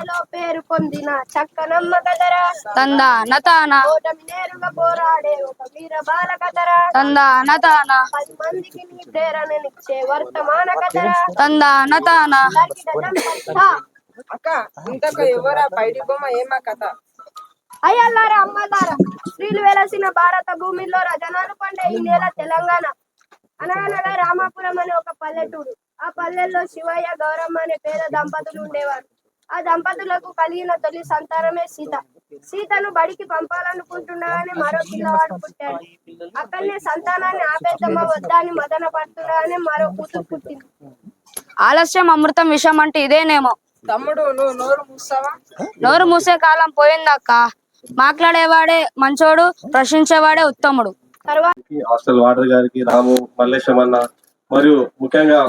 చరిత్రలో పేరు పొందిన చక్కనమ్మ కదరా తందా నతాన. ఓటమి నేరుగా పోరాడే ఒక వీర బాల కదరా తందా నతాన. పది మందికి నీ ప్రేరణనిచ్చే వర్తమాన కదరా తందా నతాన. అక్క ఇంతకు ఎవరా బయటి బొమ్మ ఏమా కథ? అయ్యల్లారా అమ్మలారా స్త్రీలు వెలసిన భారత భూమిలో రజనాలు పండే ఈ నేల తెలంగాణ. అనగనగా రామాపురం అనే ఒక పల్లెటూరు. ఆ పల్లెల్లో శివయ్య గౌరమ్మ అనే పేద దంపతులు ఉండేవారు. ఆ దంపతులకు కలిగిన తొలి సంతానమే సీత. సీతను బడికి పంపాలనుకుంటుండగానే మరో పిల్లవాడు పుట్టాడు. అక్కడనే సంతానాన్ని ఆపేద్దామా వద్దా అని మదన పడుతుండగానే మరో కూతురు పుట్టింది. ఆలస్యం అమృతం విషం అంటే ఇదేనేమో. తమ్ముడు నువ్వు నోరు మూస్తావా నోరు మూసే కాలం పోయిందక్క మాట్లాడేవాడే మంచోడు ప్రశ్నించేవాడే ఉత్తముడు. తర్వాత హాస్టల్ వార్డర్ గారికి రాము మల్లేశం అన్న మరియు ముఖ్యంగా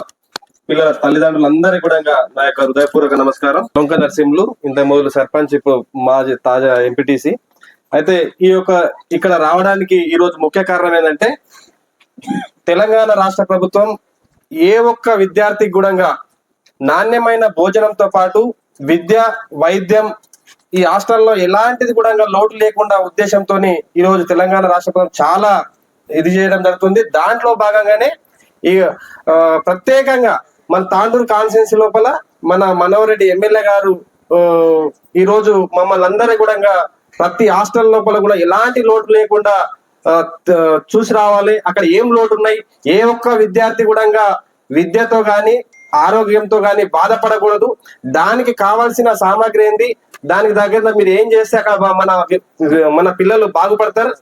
పిల్లల తల్లిదండ్రులందరికీ కూడా నా యొక్క హృదయపూర్వక నమస్కారం. డొంక నరసింహులు ఇంత మొదలు సర్పంచ్ ఇప్పుడు మాజీ తాజా ఎంపీటీసీ అయితే ఈ యొక్క ఇక్కడ రావడానికి ఈ రోజు ముఖ్య కారణం ఏంటంటే తెలంగాణ రాష్ట్ర ప్రభుత్వం ఏ ఒక్క విద్యార్థికి కూడా నాణ్యమైన భోజనంతో పాటు విద్య వైద్యం ఈ హాస్టల్లో ఎలాంటిది కూడా లోటు లేకుండా ఉద్దేశంతో ఈ రోజు తెలంగాణ రాష్ట్ర ప్రభుత్వం చాలా ఇది చేయడం జరుగుతుంది. దాంట్లో భాగంగానే ఈ ప్రత్యేకంగా మన తాండూరు కాన్స్టిట్యున్సీ లోపల మన మనవరెడ్డి ఎమ్మెల్యే గారు ఈ రోజు మమ్మల్ని అందరి కూడా ప్రతి హాస్టల్ లోపల కూడా ఎలాంటి లోటు లేకుండా చూసి రావాలి. అక్కడ ఏం లోటు ఉన్నాయి? ఏ ఒక్క విద్యార్థి కూడా విద్యతో గాని ఆరోగ్యంతో గాని బాధపడకూడదు. దానికి కావాల్సిన సామాగ్రి ఏంది? దానికి దగ్గర మీరు ఏం చేస్తే అక్కడ మన మన పిల్లలు బాగుపడతారు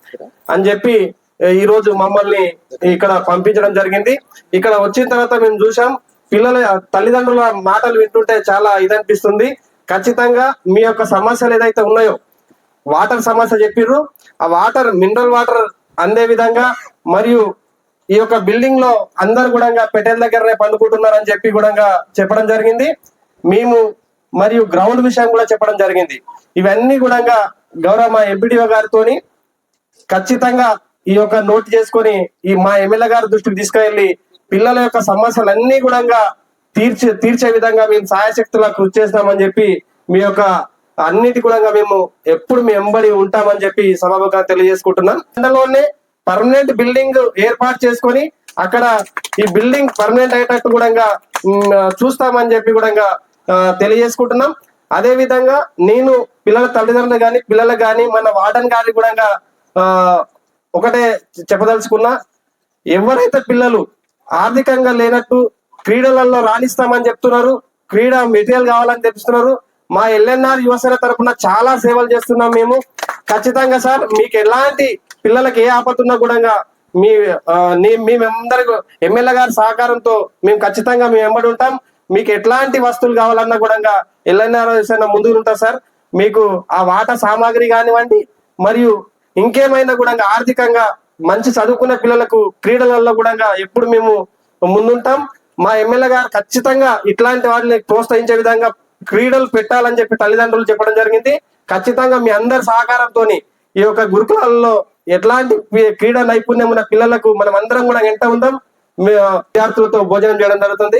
అని చెప్పి ఈ రోజు మమ్మల్ని ఇక్కడ పంపించడం జరిగింది. ఇక్కడ వచ్చిన తర్వాత మేము చూసాం. పిల్లల తల్లిదండ్రుల మాటలు వింటుంటే చాలా ఇదనిపిస్తుంది. ఖచ్చితంగా మీ యొక్క సమస్యలు ఏదైతే ఉన్నాయో వాటర్ సమస్య చెప్పిర్రు. ఆ వాటర్ మినరల్ వాటర్ అందే విధంగా మరియు ఈ యొక్క బిల్డింగ్లో అందరు కూడా పెటెల్ దగ్గరనే పండుకుంటున్నారని చెప్పి కూడా చెప్పడం జరిగింది. మేము మరియు గ్రౌండ్ విషయం కూడా చెప్పడం జరిగింది. ఇవన్నీ కూడా గౌరవ మా ఎంపీడీఓ గారితోని ఖచ్చితంగా ఈ యొక్క నోట్ చేసుకొని ఈ మా ఎమ్మెల్యే గారి దృష్టికి తీసుకెళ్ళి పిల్లల యొక్క సమస్యలన్నీ కూడా తీర్చే తీర్చే విధంగా మేము సాయశక్తులా కృషి చేస్తామని చెప్పి మీ యొక్క అన్నిటి కూడా మేము ఎప్పుడు మీ ఎంబడి ఉంటామని చెప్పి సభాముఖంగా తెలియజేసుకుంటున్నాం. అందులోనే పర్మనెంట్ బిల్డింగ్ ఏర్పాటు చేసుకొని అక్కడ ఈ బిల్డింగ్ పర్మనెంట్ అయ్యేటట్టు కూడా చూస్తామని చెప్పి కూడా తెలియజేసుకుంటున్నాం. అదే విధంగా నేను పిల్లల తల్లిదండ్రులు కానీ పిల్లలకు కానీ మన వార్డన్ గారి కూడా ఒకటే చెప్పదలుచుకున్నా ఎవరైతే పిల్లలు ఆర్థికంగా లేనట్టు క్రీడలలో రాణిస్తామని చెప్తున్నారు. క్రీడా మెటీరియల్ కావాలని చెప్తున్నారు మా ఎల్ఎన్ఆర్ యువసేన తరఫున చాలా సేవలు చేస్తున్నాం మేము. ఖచ్చితంగా సార్ మీకు ఎలాంటి పిల్లలకి ఏ ఆపతున్నా కూడా మీ ఆ, మేమందరికి ఎమ్మెల్యే గారి సహకారంతో మేము ఖచ్చితంగా మేము వెంబడి ఉంటాం. మీకు ఎట్లాంటి వస్తువులు కావాలన్నా కూడా ఎల్ఎన్ఆర్ యువసేన ముందు ఉంటారు సార్. మీకు ఆ వాటా సామాగ్రి కానివ్వండి మరియు ఇంకేమైనా కూడా ఆర్థికంగా మంచి చదువుకున్న పిల్లలకు క్రీడలలో కూడా ఎప్పుడు మేము ముందుంటాం. మా ఎమ్మెల్యే గారు ఖచ్చితంగా ఇట్లాంటి వాటిని ప్రోత్సహించే విధంగా క్రీడలు పెట్టాలని చెప్పి తల్లిదండ్రులు చెప్పడం జరిగింది. ఖచ్చితంగా మీ అందరి సహకారంతో ఈ యొక్క గురుకులాలలో ఎట్లాంటి క్రీడా నైపుణ్యం ఉన్న పిల్లలకు మనం అందరం కూడా ఎంత ఉందాం. విద్యార్థులతో భోజనం చేయడం జరుగుతుంది.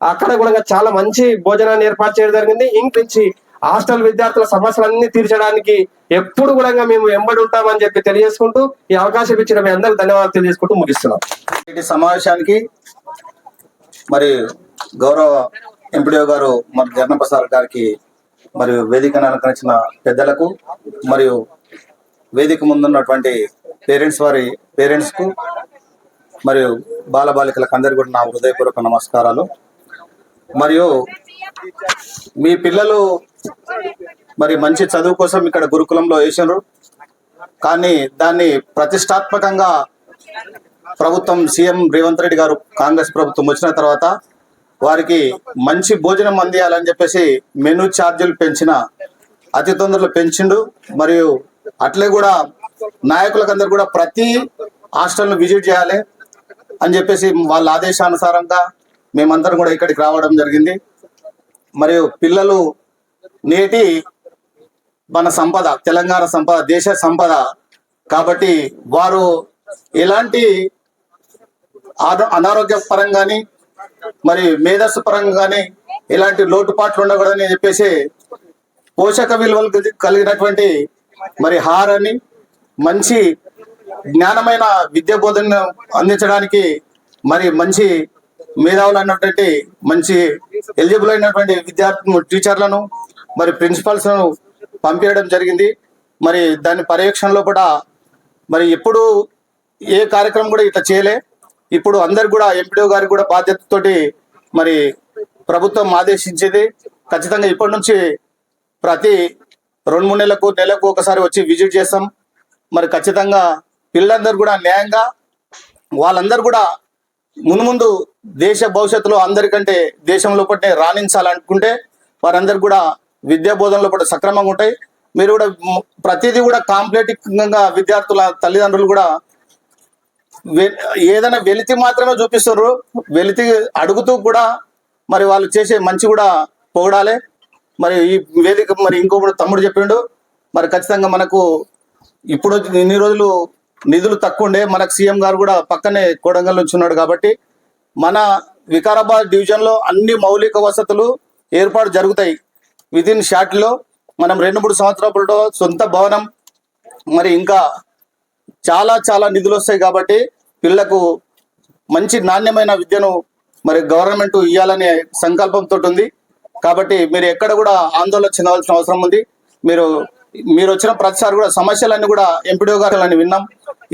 అక్కడ కూడా చాలా మంచి భోజనాన్ని ఏర్పాటు చేయడం జరిగింది. ఇంక నుంచి హాస్టల్ విద్యార్థుల సమస్యలన్నీ తీర్చడానికి ఎప్పుడు కూడా మేము వెంబడి ఉంటామని చెప్పి తెలియజేసుకుంటూ ఈ అవకాశం ఇచ్చిన మీ అందరికి ధన్యవాదాలు తెలియజేసుకుంటూ ముగిస్తున్నాం. ఈ సమావేశానికి మరి గౌరవ ఎంపీడీఓ గారు మరి జర్ణప్రసాద్ గారికి మరియు వేదికను అలంకరించిన పెద్దలకు మరియు వేదిక ముందున్నటువంటి పేరెంట్స్ వారి పేరెంట్స్కు మరియు బాలబాలికలకు అందరికీ కూడా నా హృదయపూర్వక నమస్కారాలు. మరియు మీ పిల్లలు మరి మంచి చదువు కోసం ఇక్కడ గురుకులంలో వేసినారు. కానీ దాన్ని ప్రతిష్టాత్మకంగా ప్రభుత్వం సీఎం రేవంత్ రెడ్డి గారు కాంగ్రెస్ ప్రభుత్వం వచ్చిన తర్వాత వారికి మంచి భోజనం అందియాలని చెప్పేసి మెనూ ఛార్జీలు పెంచిన అతి తొందరలో పెంచిండు. మరియు అట్లే కూడా నాయకులకందరూ కూడా ప్రతి హాస్టల్ను విజిట్ చేయాలి అని చెప్పేసి వాళ్ళ ఆదేశానుసారంగా మేమందరం కూడా ఇక్కడికి రావడం జరిగింది. మరియు పిల్లలు నేటి మన సంపద తెలంగాణ సంపద దేశ సంపద. కాబట్టి వారు ఎలాంటి అనారోగ్య పరంగా కానీ మరి మేధస్సు పరంగా కానీ ఎలాంటి లోటుపాట్లు ఉండకూడదని చెప్పేసి పోషక విలువలు కలిగినటువంటి మరి హారాన్ని మంచి జ్ఞానమైన విద్య బోధన అందించడానికి మరి మంచి మేధావులు అయినటువంటి మంచి ఎలిజిబుల్ అయినటువంటి విద్యార్థి టీచర్లను మరి ప్రిన్సిపల్స్ను పంపించడం జరిగింది. మరి దాని పర్యవేక్షణలో కూడా మరి ఎప్పుడు ఏ కార్యక్రమం కూడా ఇట్లా చేయలే. ఇప్పుడు అందరు కూడా ఎంపీడీఓ గారికి కూడా బాధ్యతతోటి మరి ప్రభుత్వం ఆదేశించేది. ఖచ్చితంగా ఇప్పటి నుంచి ప్రతి రెండు మూడు నెలలకు నెలకు ఒకసారి వచ్చి విజిట్ చేస్తాం. మరి ఖచ్చితంగా పిల్లలందరూ కూడా న్యాయంగా వాళ్ళందరూ కూడా ముందు ముందు దేశ భవిష్యత్తులో అందరికంటే దేశంలో పట్టే రాణించాలనుకుంటే వారందరు కూడా విద్యా బోధనలో కూడా సక్రమంగా ఉంటాయి. మీరు కూడా ప్రతిదీ కూడా కాంప్లీట్గా విద్యార్థుల తల్లిదండ్రులు కూడా ఏదైనా వెలితి మాత్రమే చూపిస్తారు వెలితి అడుగుతూ కూడా మరి వాళ్ళు చేసే మంచి కూడా పొగడాలి. మరి ఈ వేదిక మరి ఇంకొకటి తమ్ముడు చెప్పిండు. మరి ఖచ్చితంగా మనకు ఇప్పుడు ఇన్ని రోజులు నిధులు తక్కువ ఉండే మనకు సీఎం గారు కూడా పక్కనే కోడంగల్ నుంచి ఉన్నాడు కాబట్టి మన వికారాబాద్ డివిజన్లో అన్ని మౌలిక వసతులు ఏర్పాటు జరుగుతాయి. విదిన్ షార్ట్లో మనం రెండు మూడు సంవత్సరాలతో సొంత భవనం మరి ఇంకా చాలా చాలా నిధులు వస్తాయి కాబట్టి పిల్లలకు మంచి నాణ్యమైన విద్యను మరి గవర్నమెంట్ ఇవ్వాలనే సంకల్పంతో ఉంది. కాబట్టి మీరు ఎక్కడ కూడా ఆందోళన చెందవలసిన అవసరం ఉంది. మీరు మీరు వచ్చిన ప్రతిసారి కూడా సమస్యలన్నీ కూడా ఎంపీడీఓ గారు విన్నాం.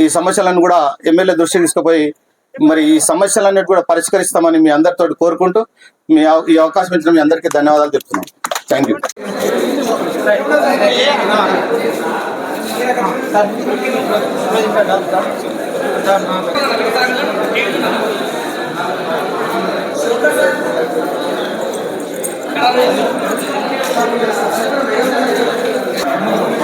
ఈ సమస్యలను కూడా ఎమ్మెల్యే దృష్టికి తీసుకుపోయి మరి ఈ సమస్యలన్నిటి కూడా పరిష్కరిస్తామని మీ అందరితో కోరుకుంటూ మీ ఈ అవకాశం ఇచ్చిన మీ అందరికీ ధన్యవాదాలు చెప్తున్నాం. Thank you.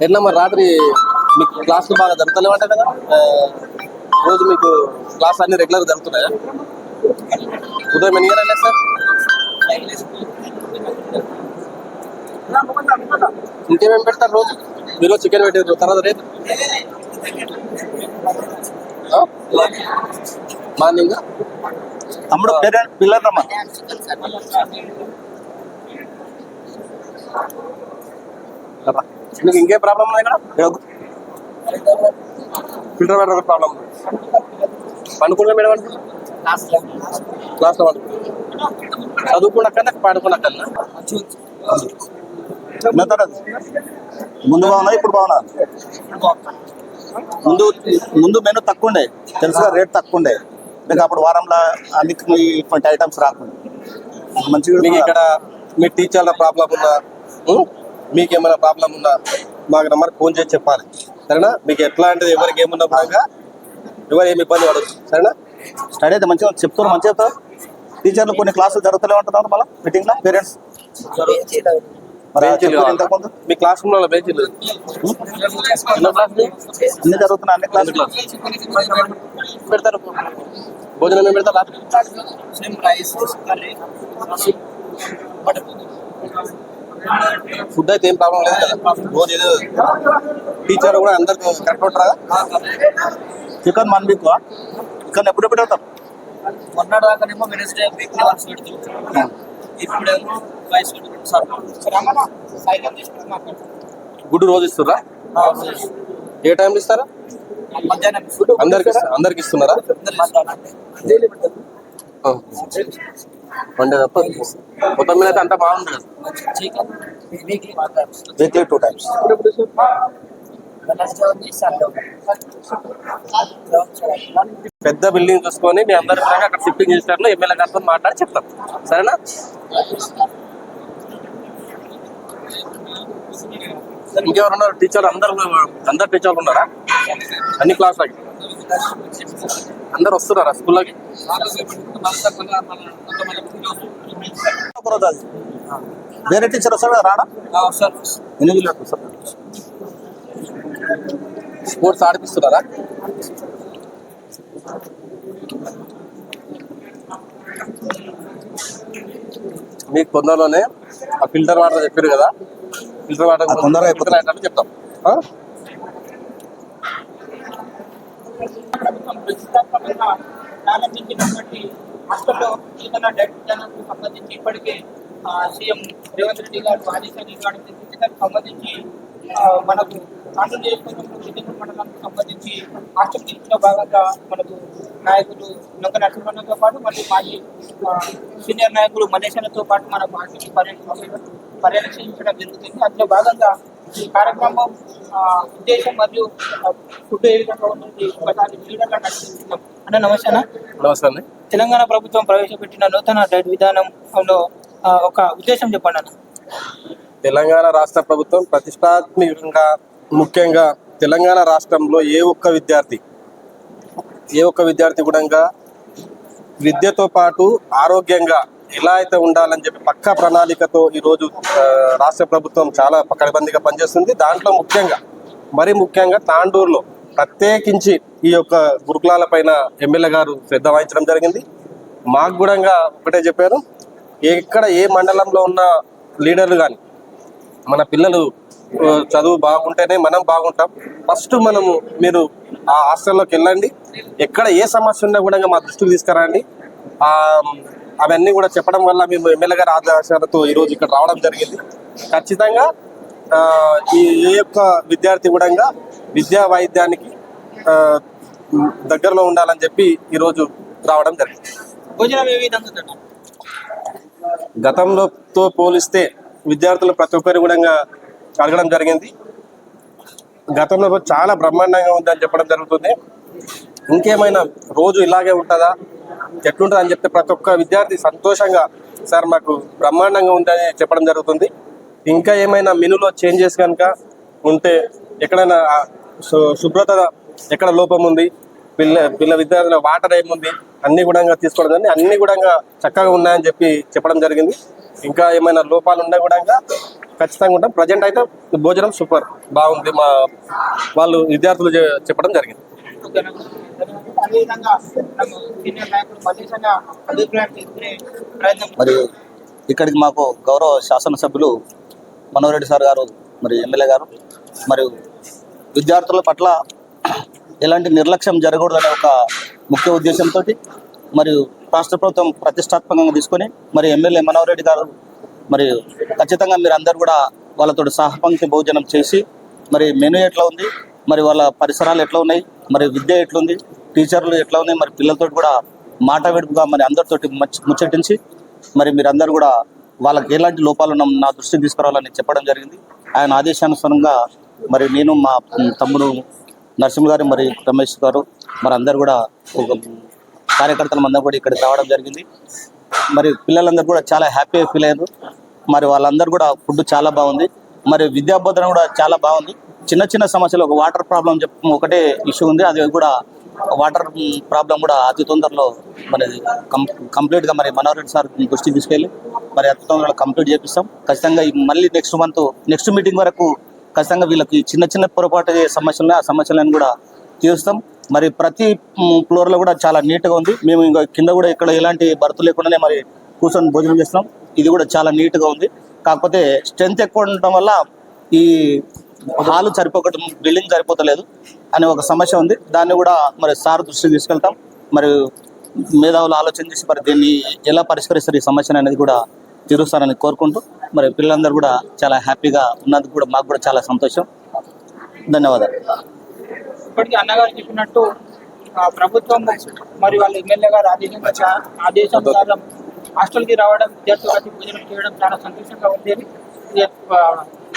ఎట్లా మరి రాత్రి మీకు క్లాసులు బాగా జరుగుతలేవంట కదా? రోజు మీకు క్లాస్ అన్ని రెగ్యులర్ జరుగుతున్నాయా? ఉదయం ఎన్ని గంటలకు సార్ ఇంకేమేమి పెడతారు రోజు? మీరు చికెన్ పెట్టారు తర్వాత రేపు? మార్నింగ్ తమ్ముడు పేరెంట్ పిల్లలు రమ్మా మీకు ఇంకే ప్రాబ్లం ఇక్కడ? ఫిల్టర్ వాటర్ ప్రాబ్లం పండుకున్నా మేడం అనుకుంటా క్లాస్లో పండుకున్నా. చదువుకున్నాకన్నా పాడుకున్నాకన్నా ముందు బాగున్నా ఇప్పుడు బాగున్నా ముందు ముందు మెను తక్కువ ఉండే తెలుసుగా రేట్ తక్కువ ఉండే మీకు అప్పుడు వారంలో అన్ని ఇటువంటి ఐటమ్స్ రాకుండా. మంచిగా మీకు ఇక్కడ మీ టీచర్ల ప్రాబ్లం ఉన్నా ఉం? మీకు ఏమైనా ప్రాబ్లం ఉన్నా మాకు నెంబర్ ఫోన్ చేసి చెప్పాలి. సరేనా? మీకు ఎట్లాంటిది ఎవరికి ఏమున్నా పరంగా ఎవరు ఏమి ఇబ్బంది పడదు సరేనా? స్టడీ అయితే మంచిగా చెప్తారు మంచిగా చెప్తారు. టీచర్లు కొన్ని క్లాసులు జరుగుతూనే ఉంటున్నారు మళ్ళీ మీటింగ్లో పేరెంట్స్ మీ క్లాస్ రూమ్లో? బెంచీలు క్లాస్ అన్ని జరుగుతున్నాయి అన్ని క్లాసులు పెడతారు. భోజనం ఏం పెడతారు? ఫుడ్ అయితే ఏం ప్రాబ్లం లేదు కదా? రోజు ఏదో టీచర్ కూడా అందరికి కరెక్ట్ ఉంటారా? చికెన్ వన్ వీక్ చికెన్ ఎప్పుడు ఎప్పుడు పెడతాం మొన్నటి దాకానేమో వెనస్డే వీక్లీ వన్స్ పెడుతున్నాం ఇప్పుడేమో మాకు గుడ్డు రోజు ఇస్తారా? ఏ టైంలో ఇస్తారా? మధ్యాహ్నం అందరికి అందరికి ఇస్తున్నారా? వండే తప్ప మొత్తం మీద అయితే అంతా వీక్లీ టూ టైమ్స్ సండే పెద్ద బిల్డింగ్ చూసుకొని మీ అందరి అక్కడ షిఫ్టింగ్ చేసినట్లు ఎమ్మెల్యే గారితో మాట్లాడి చెప్తాం. సరేనా? ఇంకెవరు ఉన్నారు టీచర్లు అందరు అందరు టీచర్లు ఉన్నారా? అన్ని క్లాసులకి అందరు వస్తున్నారా స్కూల్లోకి? వేరే టీచర్ వస్తాడు? రాడా? ఎన్ని స్పోర్ట్స్ ఆడిపిస్తున్నారా? మీకు తొందరలోనే ఆ ఫిల్టర్ వాటర్ చెప్పారు కదా. Filter water. అయిపోతుంది. చెప్తాం. ప్రభుత్వం ప్రతిష్టాత్మకంగా ప్రారంభించినటువంటి హాస్పిటల్ జీవన డెట్ విధానానికి సంబంధించి ఇప్పటికే సీఎం రేవంత్ రెడ్డి గారు ఆదేశాలు ఇవ్వడం జరిగింది దానికి సంబంధించి మనకు ఆంధ్రప్రదేశ్ నియోజకవర్గంలో మండలానికి సంబంధించి హాస్టల్ కింద భాగంగా మనకు నాయకులు నొక్క నరసింహన్నతో పాటు మళ్ళీ మాజీ సీనియర్ నాయకులు మలేషియాలతో పాటు మన పార్టీని పర్యటన పర్యవేక్షించడం జరుగుతుంది. అందులో భాగంగా ఈ కార్యక్రమం ఉద్దేశం మరియు ఫుడ్ ఏ విధంగా ఉంటుంది అన్న నమస్తే. నమస్తే అండి. తెలంగాణ ప్రభుత్వం ప్రవేశపెట్టిన నూతన డైట్ విధానంలో ఒక ఉద్దేశం చెప్పండి అన్న. తెలంగాణ రాష్ట్ర ప్రభుత్వం ప్రతిష్టాత్మకంగా ముఖ్యంగా తెలంగాణ రాష్ట్రంలో ఏ ఒక్క విద్యార్థి ఏ ఒక్క విద్యార్థి కూడా విద్యతో పాటు ఆరోగ్యంగా ఎలా అయితే ఉండాలని చెప్పి పక్క ప్రణాళికతో ఈరోజు రాష్ట్ర ప్రభుత్వం చాలా పకడ్బందీగా పనిచేస్తుంది. దాంట్లో ముఖ్యంగా మరి ముఖ్యంగా తాండూరులో ప్రత్యేకించి ఈ యొక్క గురుకులాల పైన ఎమ్మెల్యే గారు శ్రద్ధ వహించడం జరిగింది. మాకు కూడా ఒకటే చెప్పారు ఎక్కడ ఏ మండలంలో ఉన్న లీడర్లు కానీ మన పిల్లలు చదువు బాగుంటేనే మనం బాగుంటాం. ఫస్ట్ మనము మీరు ఆ హాస్టల్లోకి వెళ్ళండి. ఎక్కడ ఏ సమస్య ఉన్నా కూడా మా దృష్టికి తీసుకురండి. అవన్నీ కూడా చెప్పడం వల్ల మేము ఎమ్మెల్యే గారి ఆదేశాలతో ఈరోజు ఇక్కడ రావడం జరిగింది. ఖచ్చితంగా ఈ ఏ యొక్క విద్యార్థి కూడా విద్యా వైద్యానికి దగ్గరలో ఉండాలని చెప్పి ఈరోజు రావడం జరిగింది. గతంలోతో పోలిస్తే విద్యార్థులు ప్రతి ఒక్కరు కూడా అడగడం జరిగింది. గతంలో చాలా బ్రహ్మాండంగా ఉందని చెప్పడం జరుగుతుంది. ఇంకేమైనా రోజు ఇలాగే ఉంటుందా? ఎట్లుంటుంది అని చెప్తే ప్రతి ఒక్క విద్యార్థి సంతోషంగా సార్ మాకు బ్రహ్మాండంగా ఉందని చెప్పడం జరుగుతుంది. ఇంకా ఏమైనా మెనూలో చేంజెస్ కనుక ఉంటే ఎక్కడైనా శుభ్రత ఎక్కడ లోపం ఉంది పిల్ల పిల్ల విద్యార్థుల వాటర్ ఏముంది అన్ని కూడా తీసుకోవడం జరిగింది. అన్ని కూడా చక్కగా ఉన్నాయని చెప్పి చెప్పడం జరిగింది. ఇంకా ఏమైనా లోపాలు ఉన్నా కూడా ఖచ్చితంగా ఉంటాం. ప్రజెంట్ అయితే భోజనం సూపర్ బాగుంది మా వాళ్ళు విద్యార్థులు చెప్పడం జరిగింది. మరి ఇక్కడికి మాకు గౌరవ శాసనసభ్యులు మనోరెడ్డి సార్ గారు మరి ఎమ్మెల్యే గారు మరియు విద్యార్థుల పట్ల ఎలాంటి నిర్లక్ష్యం జరగకూడదనే ఒక ముఖ్య ఉద్దేశంతో మరియు రాష్ట్ర ప్రభుత్వం ప్రతిష్టాత్మకంగా తీసుకొని మరి ఎమ్మెల్యే మనోహర్ గారు మరి ఖచ్చితంగా మీరు అందరు కూడా వాళ్ళతో సహపంక్తి భోజనం చేసి మరి మెనూ ఎట్లా ఉంది? మరి వాళ్ళ పరిసరాలు ఎట్లా ఉన్నాయి? మరి విద్య ఎట్లుంది? టీచర్లు ఎట్లా ఉన్నాయి మరి పిల్లలతో కూడా మాట విడుపుగా మరి అందరితోటి ముచ్చటించి మరి మీరందరూ కూడా వాళ్ళకి ఎలాంటి లోపాలు నా దృష్టికి తీసుకురావాలని చెప్పడం జరిగింది. ఆయన ఆదేశానుసారంగా మరి నేను మా తమ్ముడు నరసింహ గారు మరి రమేష్ గారు మరి అందరు కూడా ఒక కార్యకర్తలు అందరూ కూడా ఇక్కడికి రావడం జరిగింది. మరి పిల్లలందరూ కూడా చాలా హ్యాపీగా ఫీల్ అయ్యారు. మరి వాళ్ళందరూ కూడా ఫుడ్ చాలా బాగుంది. మరి విద్యా బోధన కూడా చాలా బాగుంది. చిన్న చిన్న సమస్యలు ఒక వాటర్ ప్రాబ్లం చెప్ప ఒకటే ఇష్యూ ఉంది. అది కూడా వాటర్ ప్రాబ్లం కూడా అతి తొందరలో మరి కంప్లీట్గా మరి మనోహర్ సార్ దృష్టికి తీసుకెళ్ళి మరి అతి తొందరలో కంప్లీట్ చేపిస్తాం. ఖచ్చితంగా మళ్ళీ నెక్స్ట్ మంత్ నెక్స్ట్ మీటింగ్ వరకు ఖచ్చితంగా వీళ్ళకి చిన్న చిన్న పొరపాటు సమస్యలు ఆ సమస్యలను కూడా తీరుస్తాం. మరి ప్రతి ఫ్లోర్లో కూడా చాలా నీట్గా ఉంది. మేము ఇంకా కింద కూడా ఇక్కడ ఎలాంటి బర్త్ లేకుండానే మరి కూర్చొని భోజనం చేస్తున్నాం. ఇది కూడా చాలా నీట్గా ఉంది. కాకపోతే స్ట్రెంత్ ఎక్కువ ఉండటం వల్ల ఈ హాలు సరిపోకటం బిల్డింగ్ సరిపోతలేదు. అనే ఒక సమస్య ఉంది. దాన్ని కూడా మరి సార్ దృష్టికి తీసుకెళ్తాం. మరి మేధావులు ఆలోచన చేసి మరి దీన్ని ఎలా పరిష్కరిస్తారు ఈ సమస్యను అనేది కూడా తీరుస్తారని కోరుకుంటూ మరి పిల్లలందరూ కూడా చాలా హ్యాపీగా ఉన్నందుకు కూడా మాకు కూడా చాలా సంతోషం. ధన్యవాదాలు. ఇప్పటికీ అన్నగారు చెప్పినట్టు ప్రభుత్వం మరి వాళ్ళ ఎమ్మెల్యే గారు ఆదేశంగా హాస్టల్కి రావడం విద్యార్థులకి భోజనం చేయడం చాలా సంతోషంగా ఉంది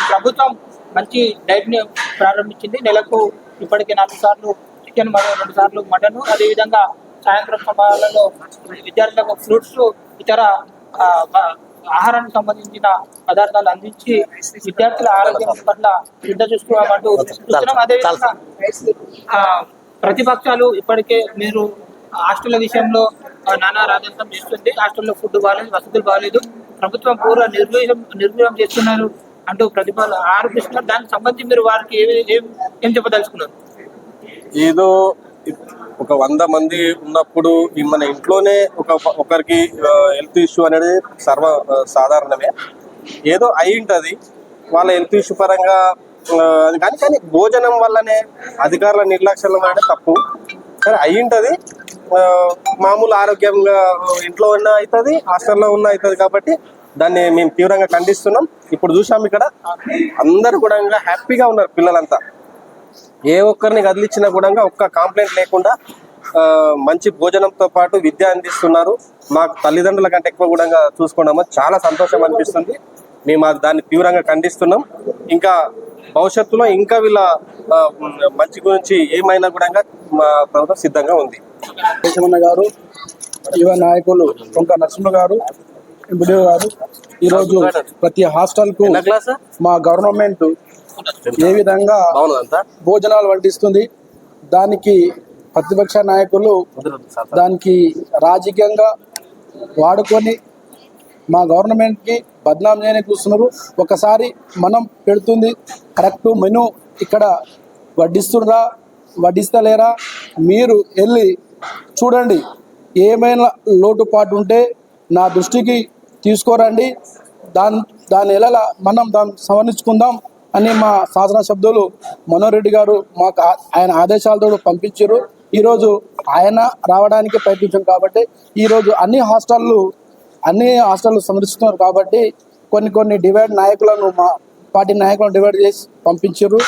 ప్రభుత్వం మంచి డైట్ని ప్రారంభించింది. నెలకు ఇప్పటికే నాలుగు సార్లు చికెన్ మరియు రెండు సార్లు మటన్ అదేవిధంగా సాయంత్రం సమయాలలో విద్యార్థులకు ఫ్రూట్స్ ఇతర ఆహారానికి సంబంధించిన పదార్థాలు అందించి విద్యార్థుల ఆరోగ్యం పట్ల శ్రద్ధ చూసుకోమంటూ చూస్తున్నాం. అదేవిధంగా ప్రతిపక్షాలు ఇప్పటికే మీరు హాస్టల్ విషయంలో నానా రాజంతం చేస్తుంది. హాస్టల్లో ఫుడ్ బాగాలేదు వసతులు బాగాలేదు ప్రభుత్వం పూర్వ నిర్వీర్యం నిర్వీర్యం చేస్తున్నారు. అంటూ ప్రతిపాదన ఆరోపిస్తున్నారు. దానికి సంబంధించి మీరు వారికి ఏం ఏం చెప్పదలుచుకున్నారు? ఏదో ఒక వంద మంది ఉన్నప్పుడు మన ఇంట్లోనే ఒక ఒకరికి హెల్త్ ఇష్యూ అనేది సర్వ సాధారణమే. ఏదో అయి ఉంటుంది వాళ్ళ హెల్త్ ఇష్యూ పరంగా అది కానీ కానీ భోజనం వల్లనే అధికారుల నిర్లక్ష్యం అనేది తప్పు. కానీ అయి ఉంటుంది మామూలు ఆరోగ్యంగా ఇంట్లో ఉన్న అవుతుంది హాస్టల్లో ఉన్న అవుతుంది కాబట్టి దాన్ని మేము తీవ్రంగా ఖండిస్తున్నాం. ఇప్పుడు చూసాం ఇక్కడ. అందరు కూడా హ్యాపీగా ఉన్నారు పిల్లలంతా. ఏ ఒక్కరిని కదిలించినా కూడా ఒక్క కాంప్లైంట్ లేకుండా మంచి భోజనంతో పాటు విద్య అందిస్తున్నారు. మాకు తల్లిదండ్రుల కంటే ఎక్కువ కూడా చూసుకోవడం చాలా సంతోషం అనిపిస్తుంది. మేము అది దాన్ని తీవ్రంగా ఖండిస్తున్నాం. ఇంకా భవిష్యత్తులో ఇంకా వీళ్ళ మంచి గురించి ఏమైనా కూడా మా ప్రభుత్వం సిద్ధంగా ఉంది. గారు యువ నాయకులు కొంక నరసింహ గారు ఎంబిడిఓ గారు ఈరోజు ప్రతి హాస్టల్కు ఎన్న క్లాస్? మా గవర్నమెంట్ ఏ విధంగా భోజనాలు వడ్డిస్తుంది. దానికి ప్రతిపక్ష నాయకులు దానికి రాజకీయంగా వాడుకొని మా గవర్నమెంట్కి బద్నాం చేయని చూస్తున్నారు ఒకసారి మనం పెడుతుంది. కరెక్ట్ మెను ఇక్కడ వడ్డిస్తుండ్రా? వడ్డిస్తలేరా? మీరు వెళ్ళి చూడండి. ఏమైనా లోటుపాటు ఉంటే నా దృష్టికి తీసుకోరండి. దాని దాని ఎలా మనం దాన్ని సవరించుకుందాం అని మా శాసన శబ్దులు మనోరెడ్డి గారు మాకు ఆయన ఆదేశాలతో పంపించారు. ఈరోజు ఆయన రావడానికి ప్రయత్నించాం కాబట్టి ఈరోజు అన్ని హాస్టళ్ళు అన్ని హాస్టళ్ళు సందర్శిస్తున్నారు కాబట్టి కొన్ని కొన్ని డివైడ్ నాయకులను మా పార్టీ నాయకులను డివైడ్ చేసి పంపించారు.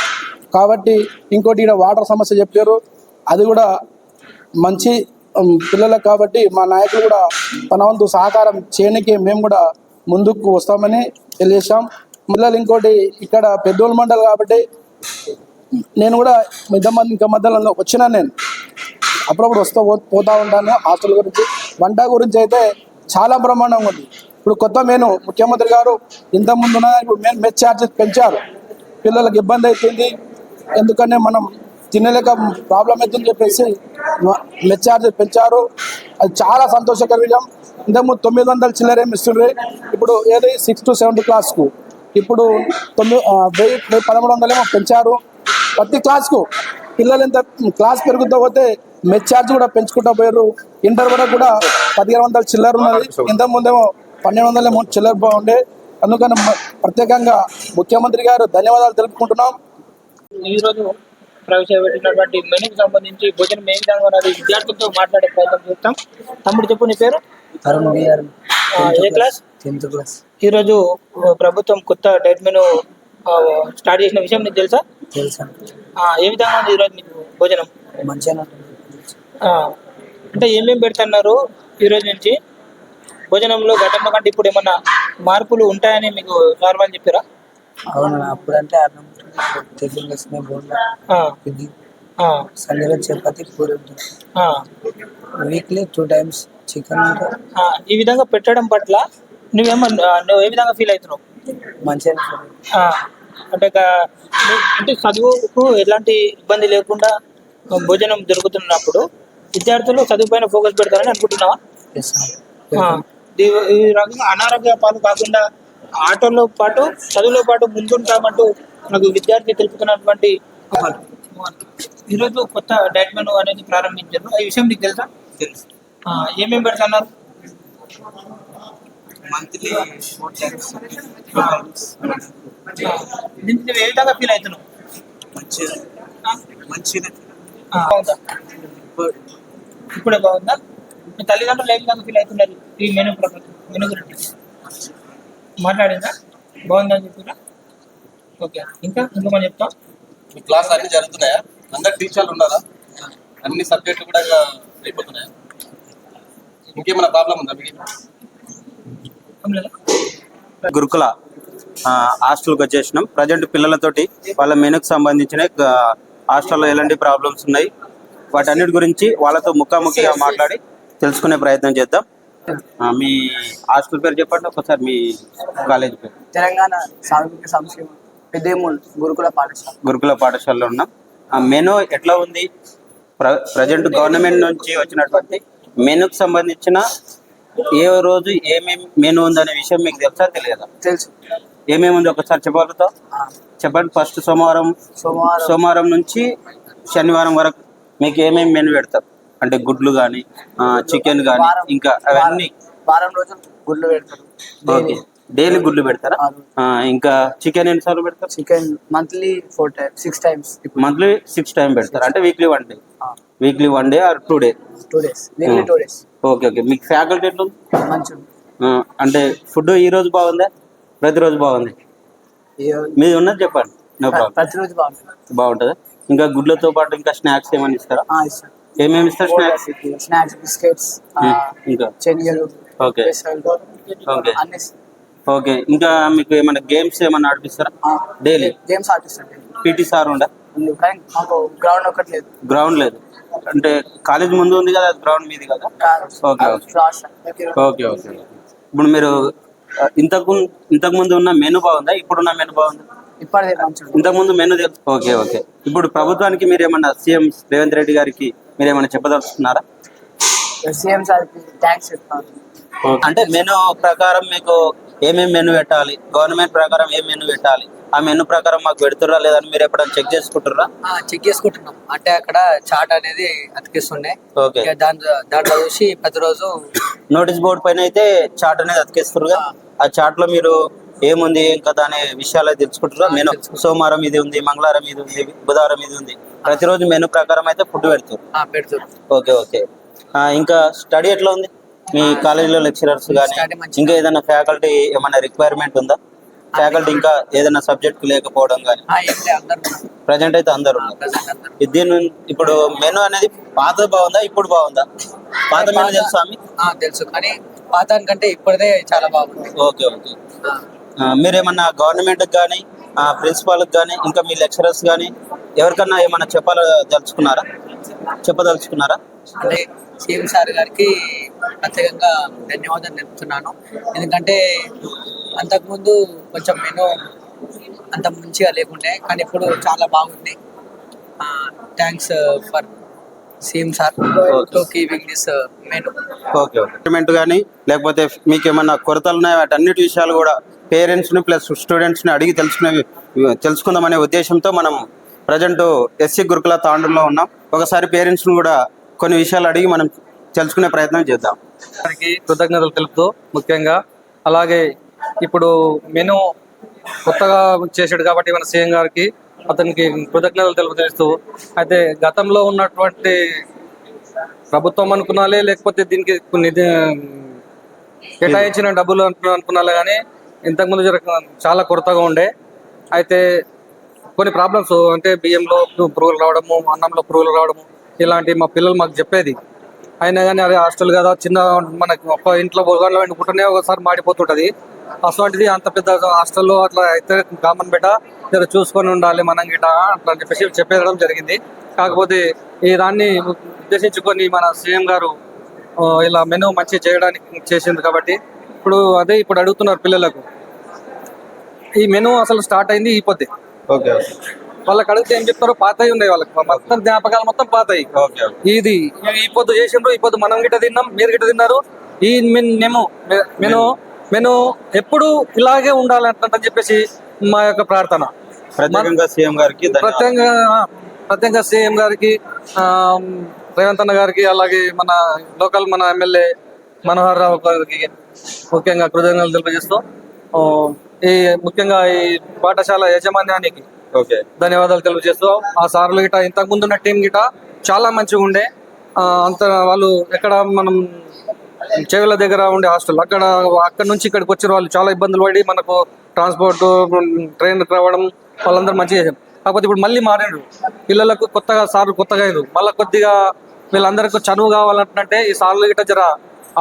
కాబట్టి ఇంకోటి ఈడ వాటర్ సమస్య చెప్పారు. అది కూడా మంచి పిల్లలకు కాబట్టి మా నాయకులు కూడా తన వంతు సహకారం చేయడానికి మేము కూడా ముందుకు వస్తామని తెలియజేశాం. పిల్లలు ఇంకోటి ఇక్కడ పెద్దోళ్ళ మండలి కాబట్టి నేను కూడా ఇంతమంది ఇంకా మధ్యలో వచ్చినా నేను. అప్పుడప్పుడు వస్తూ పో- పోతా ఉంటాను హాస్టల్ గురించి. వంట గురించి అయితే చాలా బ్రహ్మాండంగా ఉంది. ఇప్పుడు కొత్త మెను ముఖ్యమంత్రి గారు ఇంతకుముందు ఇప్పుడు మెయిన్ మెస్ ఛార్జెస్ పెంచారు. పిల్లలకు ఇబ్బంది అవుతుంది ఎందుకంటే మనం తినలేక ప్రాబ్లం అవుతుందని చెప్పేసి మెచ్ పెంచారు. అది చాలా సంతోషకర విషయం. ఇంతకుముందు తొమ్మిది వందల చిల్లరే ఏమి ఇస్తుండ్రి ఇప్పుడు ఏది? సిక్స్ టు సెవెంత్ క్లాస్కు ఇప్పుడు తొమ్మిది వెయ్యి వెయ్యి పదమూడు వందలేమో పెంచారు. ప్రతి క్లాస్కు పిల్లలు ఎంత క్లాస్ పెరుగుతూ పోతే మెచ్ ఛార్జ్ కూడా పెంచుకుంటూ పోయారు. ఇంటర్ కూడా కూడా పదిహేను వందల చిల్లర ఉన్నది. ఇంతకు ముందేమో పన్నెండు వందలేమో చిల్లర బాగుండే. అందుకని ప్రత్యేకంగా ముఖ్యమంత్రి గారు ధన్యవాదాలు తెలుపుకుంటున్నాం. ఈరోజు ప్రవేశపెట్టినటువంటి మెనూకి సంబంధించి భోజనం ఏ విధంగా ఉన్నది విద్యార్థులతో మాట్లాడే ప్రయత్నం చేస్తాం తమ్ముడు చెప్పు నీ పేరు? Arun B R. ఆ, ఏ క్లాస్? Tenth class. ఈ రోజు ఆ, ప్రభుత్వం కొత్త డైట్ మెనూ స్టార్ట్ చేసిన విషయం నీకు తెలుసా? తెలుసా? ఏ విధంగా ఉంది ఈరోజు మీకు భోజనం? మంచిగా అంటే ఏమేమి పెడుతున్నారు ఈ రోజు నుంచి? భోజనంలో గతంలో కంటే ఇప్పుడు ఏమన్నా మార్పులు ఉంటాయని మీకు సార్ వాళ్ళు చెప్పారా? అవును అప్పుడంటే అన్నం టిఫిన్ వేసుకునే బోర్డు ఆ, ఇది ఆ, సండేలో చపాతి పూరి ఉంటుంది ఆ, వీక్లీ టూ టైమ్స్ చికెన్ ఈ విధంగా పెట్టడం పట్ల నువ్వేమన్నా నువ్వు ఏ విధంగా ఫీల్ అవుతున్నావు? మంచిగా అంటే అంటే చదువుకు ఎలాంటి ఇబ్బంది లేకుండా భోజనం దొరుకుతున్నప్పుడు విద్యార్థులు చదువు పైన ఫోకస్ పెడతారని అనుకుంటున్నావా? ఈ- ఈ రకంగా అనారోగ్య పాలు కాకుండా ఆటోలో పాటు చదువులో పాటు ముందుంటామంటూ మనకు విద్యార్థి తెలుపుతున్నటువంటి ఈరోజు కొత్త డైట్ మెనూ అనేది ప్రారంభించారు. ఈ విషయం నీకు తెలుసా? తెలుసు. ఏమేమి పెడుతున్నారు మంత్లీ నువ్వు ఏ విధంగా ఫీల్ అవుతున్నావు? బాగుందా? ఇప్పుడే బాగుందా? మీ తల్లిదండ్రులు ఏ విధంగా ఫీల్ అవుతున్నారు ఈ మెనూ మెనూ గురించి. మాట్లాడిందా? బాగుందని చెప్పిరా? ఓకే. ఇంకా ఇంకేమని చెప్తాం? మీ క్లాస్ అన్ని జరుగుతున్నాయా? అందరు టీచర్లు ఉన్నారా? అన్ని సబ్జెక్టులు కూడా అయిపోతున్నాయా? ఇంకేమైనా ప్రాబ్లం ఉందా మీకు? గురుకుల ఆ, హాస్టల్కి వచ్చేసినాం. ప్రజెంట్ పిల్లలతోటి వాళ్ళ మెనుకు సంబంధించిన హాస్టల్లో ఎలాంటి ప్రాబ్లమ్స్ ఉన్నాయి? వాటన్నిటి గురించి వాళ్ళతో ముఖాముఖిగా మాట్లాడి తెలుసుకునే ప్రయత్నం చేద్దాం. మీ హాస్టల్ పేరు చెప్పండి. ఒకసారి మీ కాలేజ్ పేరు. తెలంగాణ సాంఘిక సంక్షేమ పెద్దేమూల్ గురుకుల పాఠశాల. గురుకుల పాఠశాలలో ఉన్నాం. ఆ మెను ఎట్లా ఉంది? ప్రజెంట్ గవర్నమెంట్ నుంచి వచ్చినటువంటి మెనూకి సంబంధించిన ఏ రోజు ఏమేమి మెనూ ఉందనే విషయం మీకు తెలుసా? తెలియదా? తెలుసు. ఏమేమి ఉంది ఒకసారి చెప్పగలుగుతావు? చెప్పండి. ఫస్ట్ సోమవారం సోమవారం. సోమవారం నుంచి శనివారం వరకు మీకు ఏమేమి మెనూ పెడతారు? అంటే గుడ్లు కానీ చికెన్ కానీ ఇంకా అవన్నీ? వారం రోజులు గుడ్లు పెడతారు. ఓకే. డైలీ గుడ్లు పెడతారా? ఇంకా చికెన్ ఎన్నిసార్లు పెడతారు? Chicken monthly four times six times monthly six time పెడతారు? అంటే weekly one day weekly one day or two day two days weekly two days okay okay మీకు ఫ్యాకల్టీ ఎట్లా ఆ, అంటే ఫుడ్ ఈ రోజు బాగుందా? ప్రతిరోజు బాగుంది? మీది ఉన్నది చెప్పండి. నో ప్రాబ్లం ప్రతిరోజు బాగుంటుంది బాగుంటుందా? ఇంకా గుడ్లతో పాటు ఇంకా స్నాక్స్ ఏమైనా ఇస్తారా? ఏమేమి ఇస్తారు స్నాక్స్ స్నాక్స్ బిస్కెట్స్ ఇంకా. Okay okay okay. ఇంకా మీకు ఏమైనా గేమ్స్ ఏమైనా నడిపిస్తారా డైలీ గేమ్స్ ఆడిస్తాండి పీటీ సార్ ఉండ? మాకు గ్రౌండ్ ఒకటి లేదు. గ్రౌండ్ లేదు. అంటే కాలేజ్ ముందు ఉంది కదా గ్రౌండ్ మీది కదా? Okay okay. ఓకే ఇప్పుడు మీరు ఇంతకు ఇంతకు ముందు ఉన్న మెను బాగుందా? ఇప్పుడున్న మెను బాగుందా? ఇంతకు ముందు మెను ఓకే ఓకే. ఇప్పుడు ప్రభుత్వానికి మీరు ఏమన్నా సీఎం రేవంత్ రెడ్డి గారికి మీరు ఏమైనా చెప్పదలుచుకున్నారా? సీఎం సార్కి థ్యాంక్స్ చెప్తాను. అంటే మెను ప్రకారం మీకు ఏమేమి మెను పెట్టాలి? గవర్నమెంట్ ప్రకారం ఏం మెను పెట్టాలి? ఆ మెను ప్రకారం మాకు పెడుతుర్రా లేదని మీరు ఎప్పుడైనా చెక్ చేసుకుంటుర్రా? చెక్ చేసుకుంటున్నాం. అంటే అక్కడ చాట్ అనేది అతికిస్తున్నాయి. ఓకే. ఇక దాంట్లో దాంట్లో చూసి ప్రతిరోజు నోటీస్ బోర్డు పైన అయితే చార్ట్ అనేది అతికేస్తారు ఆ. చార్ట్లో మీరు ఏముంది ఏం కదా అనే విషయాలు తెలుసుకుంటారు మెను సోమవారం ఇది ఉంది మంగళవారం ఇది ఉంది బుధవారం ఇది ఉంది. ప్రతిరోజు మెను ప్రకారం అయితే ఫుడ్ పెడతారు ఆ, పెడుతున్నారు ఓకే ఓకే. ఇంకా స్టడీ ఎట్లా ఉంది? మీ కాలేజీలో లెక్చరర్స్ కానీ ఇంకా ఏదైనా ఫ్యాకల్టీ ఏమైనా రిక్వైర్మెంట్ ఉందా? ఫ్యాకల్టీ ఇంకా ఏదైనా సబ్జెక్ట్ లేకపోవడం కానీ. ప్రజెంట్ అయితే అందరు ఉన్నారు. దీని ఇప్పుడు మెను అనేది పాత బాగుందా ఇప్పుడు బాగుందా? పాత మెను తెలుసా మీ ఆ, తెలుసు. కానీ పాతానికంటే ఇప్పటిదే చాలా బాగుంది. Okay okay. మీరేమన్నా గవర్నమెంట్ కానీ ప్రిన్సిపాల్ కానీ ఇంకా మీ లెక్చరర్స్ కానీ ఎవరికన్నా ఏమన్నా చెప్పదలుచుకున్నారా చెప్పదలుచుకున్నారా? అంటే సీఎం సార్ గారికి ప్రత్యేకంగా ధన్యవాదాలు తెలుపుతున్నాను. ఎందుకంటే అంతకుముందు కొంచెం మెను అంత మంచిగా లేకుండే కానీ ఇప్పుడు చాలా బాగుంది. Thanks for CM sir to keeping this menu okay okay కానీ లేకపోతే మీకు ఏమన్నా కొరతలు ఉన్నాయో? వాటన్నిటి విషయాలు కూడా పేరెంట్స్ని ప్లస్ స్టూడెంట్స్ని అడిగి తెలుసుకునే తెలుసుకుందామనే ఉద్దేశంతో మనం ప్రజెంట్ ఎస్సీ గురుకుల తాండూరులో ఉన్నాం. ఒకసారి పేరెంట్స్ని కూడా కొన్ని విషయాలు అడిగి మనం తెలుసుకునే ప్రయత్నం చేద్దాం. గారికి కృతజ్ఞతలు తెలుపుతూ ముఖ్యంగా అలాగే ఇప్పుడు మెను కొత్తగా చేశాడు కాబట్టి మన సీఎం గారికి అతనికి కృతజ్ఞతలు తెలుపుతూ అయితే గతంలో ఉన్నటువంటి ప్రభుత్వం అనుకున్నాలే లేకపోతే దీనికి కొన్ని కేటాయించిన డబ్బులు అనుకున్నాలే కానీ ఇంతకుముందు జరగ చాలా కొరతగా ఉండే. అయితే కొన్ని ప్రాబ్లమ్స్ అంటే బియ్యంలో పురుగులు రావడము అన్నంలో పురుగులు రావడము ఇలాంటి మా పిల్లలు మాకు చెప్పేది. అయినా కానీ అదే హాస్టల్ కదా చిన్న మనకి ఒక ఇంట్లో భోజనాలు వండుకుంటూనే ఒకసారి మాడిపోతుంటది. అటువంటిది అంత పెద్ద హాస్టల్లో అట్లా అయితే కామన్ బెట జర చూసుకొని ఉండాలి మనం గిట అట్లా చెప్పేసి చెప్పేయడం జరిగింది. కాకపోతే ఈ దాన్ని ఉద్దేశించుకొని మన సీఎం గారు ఇలా మెను మంచి చేయడానికి చేసింది కాబట్టి ఇప్పుడు అదే ఇప్పుడు అడుగుతున్నారు పిల్లలకు. ఈ మెను అసలు స్టార్ట్ అయింది ఈ పొద్దు. ఓకే. వాళ్ళకి అడిగితే ఏం చెప్తారో పాతయి ఉన్నాయి వాళ్ళకి. మొత్తం జ్ఞాపకాలు మొత్తం పాతయి. ఇది ఈ పొద్దు చేసిండ్రు ఈ పొద్దు మనం గిట్ట తిన్నాం మీరు గిట్ట తిన్నారు. ఈ మెన్- మేము మె- మెను మెను ఎప్పుడు ఇలాగే ఉండాలంటని చెప్పేసి మా యొక్క ప్రార్థన. ప్రత్యేకంగా సీఎం గారికి. ప్రత్యేకంగా ప్రత్యేకంగా సీఎం గారికి ఆ, రేవంత్ అన్న గారికి అలాగే మన లోకల్ మన ఎమ్మెల్యే మనోహర్ రావు గారికి ముఖ్యంగా కృతజ్ఞతలు తెలియజేస్తూ ఈ ముఖ్యంగా ఈ పాఠశాల యాజమాన్యానికి ధన్యవాదాలు తెలియజేస్తూ ఆ సార్లు గిట ఇంతకు ముందు ఉన్న టీం గిట చాలా మంచిగా ఉండే. అంత వాళ్ళు ఎక్కడ మనం చెవుల దగ్గర ఉండే హాస్టల్ అక్కడ అక్కడ నుంచి ఇక్కడికి వచ్చిన వాళ్ళు చాలా ఇబ్బందులు పడి మనకు ట్రాన్స్పోర్ట్ ట్రైన్ రావడం వాళ్ళందరూ మంచిగా చేశారు. కాకపోతే ఇప్పుడు మళ్ళీ మారాడు పిల్లలకు కొత్తగా సార్లు కొత్తగా అయింది మళ్ళీ కొద్దిగా వీళ్ళందరికీ చనువు కావాలంటే ఈ సార్లు గిట్ట జర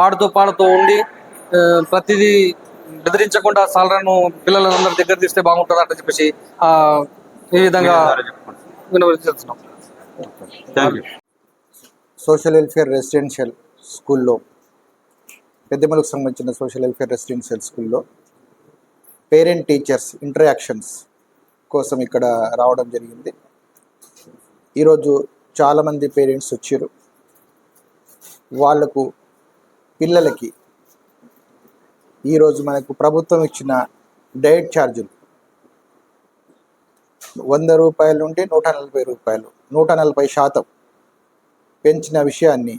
ఆడుతూ పాడుతూ ఉండి ప్రతిదీ బెదిరించకుండా సాలరాను పిల్లలందరి దగ్గర తీస్తే బాగుంటుంది అని చెప్పేసి ఈ విధంగా వినవరిస్తున్నాం సోషల్ వెల్ఫేర్ రెసిడెన్షియల్ స్కూల్లో పెద్దమలకు సంబంధించిన సోషల్ వెల్ఫేర్ రెసిడెన్షియల్ స్కూల్లో పేరెంట్ టీచర్స్ ఇంటరాక్షన్స్ కోసం ఇక్కడ రావడం జరిగింది. ఈరోజు చాలామంది పేరెంట్స్ వచ్చారు. వాళ్ళకు పిల్లలకి ఈరోజు మనకు ప్రభుత్వం ఇచ్చిన డైట్ ఛార్జీలు వంద రూపాయలు ఉంటే నూట నలభై రూపాయలు నూట నలభై శాతం పెంచిన విషయాన్ని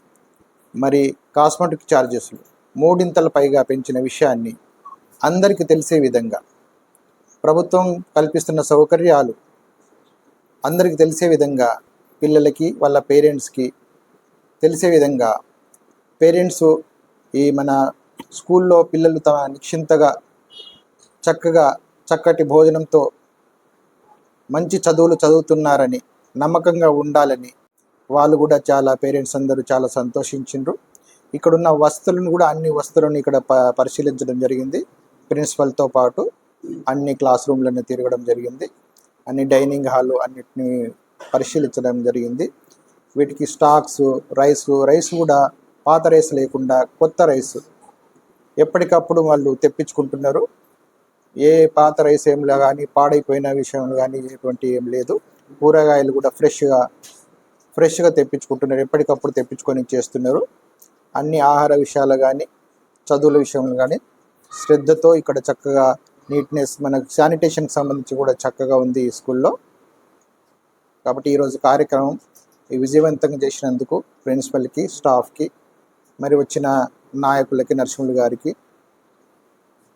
మరి కాస్మెటిక్ ఛార్జెస్లు మూడింతల పైగా పెంచిన విషయాన్ని అందరికీ తెలిసే విధంగా ప్రభుత్వం కల్పిస్తున్న సౌకర్యాలు అందరికీ తెలిసే విధంగా పిల్లలకి వాళ్ళ పేరెంట్స్కి తెలిసే విధంగా పేరెంట్స్ ఈ మన స్కూల్లో పిల్లలు తమ నిశ్చింతగా చక్కగా చక్కటి భోజనంతో మంచి చదువులు చదువుతున్నారని నమ్మకంగా ఉండాలని వాళ్ళు కూడా చాలా పేరెంట్స్ అందరూ చాలా సంతోషించిండ్రు. ఇక్కడున్న వస్తువులను కూడా అన్ని వస్తువులను ఇక్కడ ప పరిశీలించడం జరిగింది. ప్రిన్సిపల్తో పాటు అన్ని క్లాస్ రూమ్లను తిరగడం జరిగింది. అన్ని డైనింగ్ హాల్ అన్నిటిని పరిశీలించడం జరిగింది. వీటికి స్టాక్స్ రైస్ రైస్ కూడా పాత రైస్ లేకుండా కొత్త రైస్ ఎప్పటికప్పుడు వాళ్ళు తెప్పించుకుంటున్నారు. ఏ పాత రైస్ ఏం కానీ పాడైపోయిన విషయంలో కానీ ఎటువంటి ఏం లేదు. కూరగాయలు కూడా ఫ్రెష్గా ఫ్రెష్గా తెప్పించుకుంటున్నారు. ఎప్పటికప్పుడు తెప్పించుకొని చేస్తున్నారు. అన్ని ఆహార విషయాలు కానీ చదువుల విషయంలో కానీ శ్రద్ధతో ఇక్కడ చక్కగా నీట్నెస్ మనకు శానిటేషన్కి సంబంధించి కూడా చక్కగా ఉంది ఈ స్కూల్లో. కాబట్టి ఈరోజు కార్యక్రమం విజయవంతంగా చేసినందుకు ప్రిన్సిపల్కి స్టాఫ్కి మరి వచ్చిన నాయకులకి నరసింహులు గారికి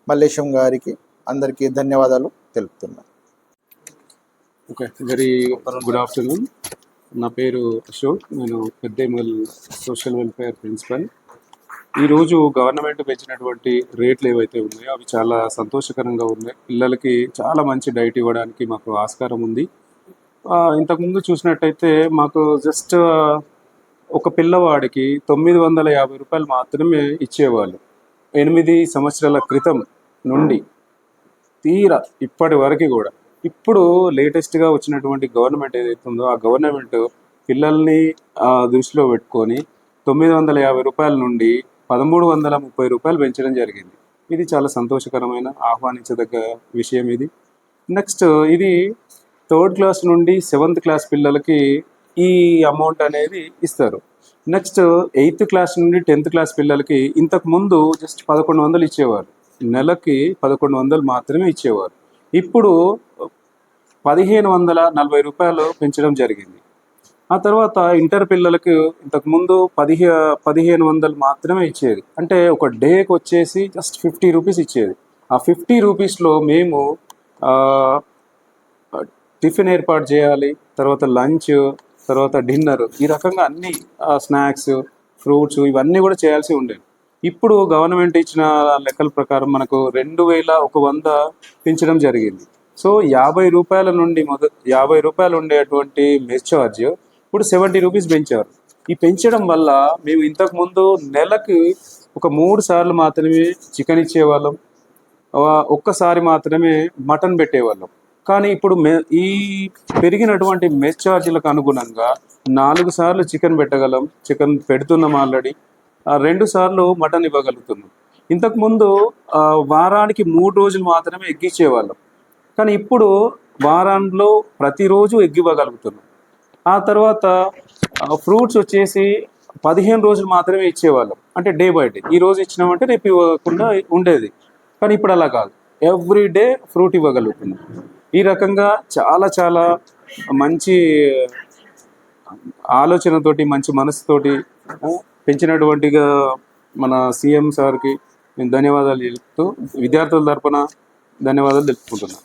మల్లేశం గారికి అందరికీ ధన్యవాదాలు తెలుపుతున్నాను ఓకే వెరీ గుడ్ ఆఫ్టర్నూన్. నా పేరు అశోక్ నేను పెద్దేమల్ సోషల్ వెల్ఫేర్ ప్రిన్సిపల్. ఈరోజు గవర్నమెంట్ పెంచినటువంటి రేట్లు ఏవైతే ఉన్నాయో అవి చాలా సంతోషకరంగా ఉన్నాయి. పిల్లలకి చాలా మంచి డైట్ ఇవ్వడానికి మాకు ఆస్కారం ఉంది. ఇంతకుముందు చూసినట్టయితే మాకు జస్ట్ ఒక పిల్లవాడికి తొమ్మిది వందల యాభై రూపాయలు మాత్రమే ఇచ్చేవాళ్ళు. ఎనిమిది సంవత్సరాల క్రితం నుండి తీరా ఇప్పటి వరకు కూడా. ఇప్పుడు లేటెస్ట్గా వచ్చినటువంటి గవర్నమెంట్ ఏదైతే ఉందో ఆ గవర్నమెంట్ పిల్లల్ని దృష్టిలో పెట్టుకొని తొమ్మిది వందల యాభై రూపాయల నుండి పదమూడు వందల ముప్పై రూపాయలు పెంచడం జరిగింది. ఇది చాలా సంతోషకరమైన ఆహ్వానించదగ్గ విషయం ఇది. నెక్స్ట్ ఇది థర్డ్ క్లాస్ నుండి సెవెంత్ క్లాస్ పిల్లలకి ఈ అమౌంట్ అనేది ఇస్తారు. నెక్స్ట్ ఎయిత్ క్లాస్ నుండి టెన్త్ క్లాస్ పిల్లలకి ఇంతకు ముందు జస్ట్ పదకొండు వందలు ఇచ్చేవారు. నెలకి పదకొండు వందలు మాత్రమే ఇచ్చేవారు. ఇప్పుడు పదిహేను వందల నలభై రూపాయలు పెంచడం జరిగింది. ఆ తర్వాత ఇంటర్ పిల్లలకు ఇంతకుముందు పదిహే పదిహేను వందలు మాత్రమే ఇచ్చేది. అంటే ఒక డేకి వచ్చేసి జస్ట్ ఫిఫ్టీ రూపీస్ ఇచ్చేది. ఆ ఫిఫ్టీ రూపీస్లో మేము టిఫిన్ ఏర్పాటు చేయాలి తర్వాత లంచ్ తర్వాత డిన్నర్ ఈ రకంగా అన్ని స్నాక్స్ ఫ్రూట్స్ ఇవన్నీ కూడా చేయాల్సి ఉండేది. ఇప్పుడు గవర్నమెంట్ ఇచ్చిన లెక్కల ప్రకారం మనకు రెండు వేల ఒక వంద పెంచడం జరిగింది. సో యాభై రూపాయల నుండి మొదటి యాభై రూపాయలు ఉండేటువంటి మెస్ ఛార్జ్ ఇప్పుడు సెవెంటీ రూపీస్ పెంచారు. ఈ పెంచడం వల్ల మేము ఇంతకు ముందు ఒక మూడు సార్లు మాత్రమే చికెన్ ఇచ్చేవాళ్ళం. ఒక్కసారి మాత్రమే మటన్ పెట్టేవాళ్ళం. కానీ ఇప్పుడు మె ఈ పెరిగినటువంటి మెస్ ఛార్జీలకు అనుగుణంగా నాలుగు సార్లు చికెన్ పెట్టగలం చికెన్ పెడుతున్నాం ఆల్రెడీ. రెండు సార్లు మటన్ ఇవ్వగలుగుతున్నాం ఇంతకు ముందు వారానికి మూడు రోజులు మాత్రమే ఎగ్గిచ్చేవాళ్ళం. కానీ ఇప్పుడు వారంలో ప్రతిరోజు ఎగ్గివ్వగలుగుతున్నాం. ఆ తర్వాత ఫ్రూట్స్ వచ్చేసి పదిహేను రోజులు మాత్రమే ఇచ్చేవాళ్ళం. అంటే డే బై డే. ఈ రోజు ఇచ్చినామంటే రేపు ఇవ్వకుండా ఉండేది. కానీ ఇప్పుడు అలా కాదు. ఎవ్రీ డే ఫ్రూట్ ఇవ్వగలుగుతున్నాం. ఈ రకంగా చాలా చాలా మంచి ఆలోచనతోటి మంచి మనసుతోటి పెంచినటువంటి పెంచినటువంటిగా మన సీఎం సార్కి నేను ధన్యవాదాలు చెప్తూ విద్యార్థుల తరపున ధన్యవాదాలు తెలుపుకుంటున్నాను.